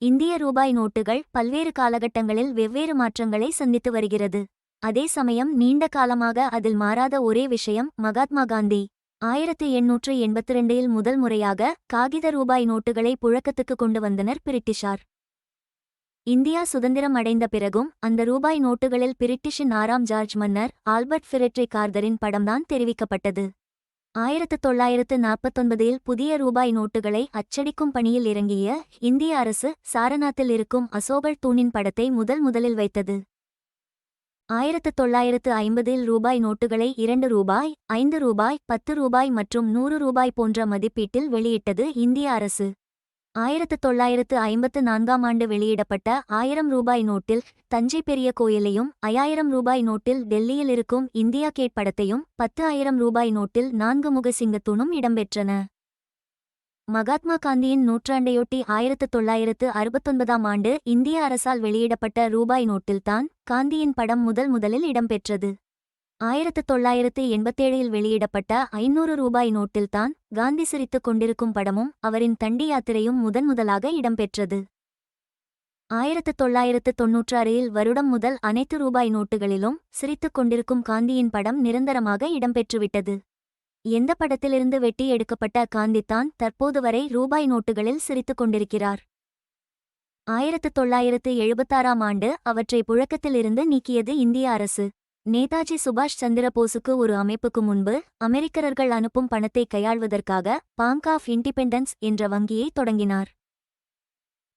இந்திய ரூபாய் நோட்டுகள் பல்வேறு காலகட்டங்களில் வெவ்வேறு மாற்றங்களை சந்தித்து வருகிறது. அதே சமயம் நீண்ட காலமாக அதில் மாறாத ஒரே விஷயம் மகாத்மா காந்தி. ஆயிரத்து எண்ணூற்று எண்பத்தி ரெண்டில் முதல் முறையாக காகித ரூபாய் நோட்டுகளை புழக்கத்துக்கு கொண்டு வந்தனர் பிரிட்டிஷார். இந்தியா சுதந்திரம் அடைந்த பிறகும் அந்த ரூபாய் நோட்டுகளில் பிரிட்டிஷின் ஆறாம் ஜார்ஜ் மன்னர் ஆல்பர்ட் ஃபிரெட்ரிக் கார்தரின் படம்தான் தெரிவிக்கப்பட்டது. ஆயிரத்து தொள்ளாயிரத்து நாற்பத்தொன்பதில் புதிய ரூபாய் நோட்டுகளை அச்சடிக்கும் பணியில் இறங்கிய இந்திய அரசு சாரநாத்தில் இருக்கும் அசோகர் தூணின் படத்தை முதல் முதலில் வைத்தது. ஆயிரத்து தொள்ளாயிரத்து ஐம்பதில் ரூபாய் நோட்டுகளை இரண்டு ரூபாய் ஐந்து ரூபாய் பத்து ரூபாய் மற்றும் நூறு ரூபாய் போன்ற மதிப்பீட்டில் வெளியிட்டது இந்திய அரசு. ஆயிரத்து தொள்ளாயிரத்து ஐம்பத்து நான்காம் ஆண்டு வெளியிடப்பட்ட ஆயிரம் ரூபாய் நோட்டில் தஞ்சை பெரிய கோயிலையும் ஐயாயிரம் ரூபாய் நோட்டில் டெல்லியில் இருக்கும் இந்தியா கேட் படத்தையும் பத்து ஆயிரம் ரூபாய் நோட்டில் நான்கு முக சிங்கத்தூணும் இடம்பெற்றன. மகாத்மா காந்தியின் நூற்றாண்டையொட்டி ஆயிரத்து தொள்ளாயிரத்து அறுபத்தொன்பதாம் ஆண்டு இந்திய அரசால் வெளியிடப்பட்ட ரூபாய் நோட்டில்தான் காந்தியின் படம் முதல் முதலில் இடம்பெற்றது. ஆயிரத்து தொள்ளாயிரத்து எண்பத்தேழில் வெளியிடப்பட்ட ஐநூறு ரூபாய் நோட்டில்தான் காந்தி சிரித்துக் கொண்டிருக்கும் படமும் அவரின் தண்டி யாத்திரையும் முதன்முதலாக இடம்பெற்றது. ஆயிரத்து தொள்ளாயிரத்து தொன்னூற்றாறில் வருடம் முதல் அனைத்து ரூபாய் நோட்டுகளிலும் சிரித்துக் கொண்டிருக்கும் காந்தியின் படம் நிரந்தரமாக இடம்பெற்றுவிட்டது. எந்த படத்திலிருந்து வெட்டி எடுக்கப்பட்ட காந்தித்தான் தற்போது வரை ரூபாய் நோட்டுகளில் சிரித்துக் கொண்டிருக்கிறார். ஆயிரத்து தொள்ளாயிரத்து எழுபத்தாறாம் ஆண்டு அவற்றை புழக்கத்திலிருந்து நீக்கியது இந்திய அரசு. நேதாஜி சுபாஷ் சந்திர போஸுக்கு ஒரு அமைப்புக்கு முன்பு அமெரிக்கர்கள் அனுப்பும் பணத்தை கையாள்வதற்காக பாங்க் ஆஃப் இண்டிபெண்டன்ஸ் என்ற வங்கியை தொடங்கினார்.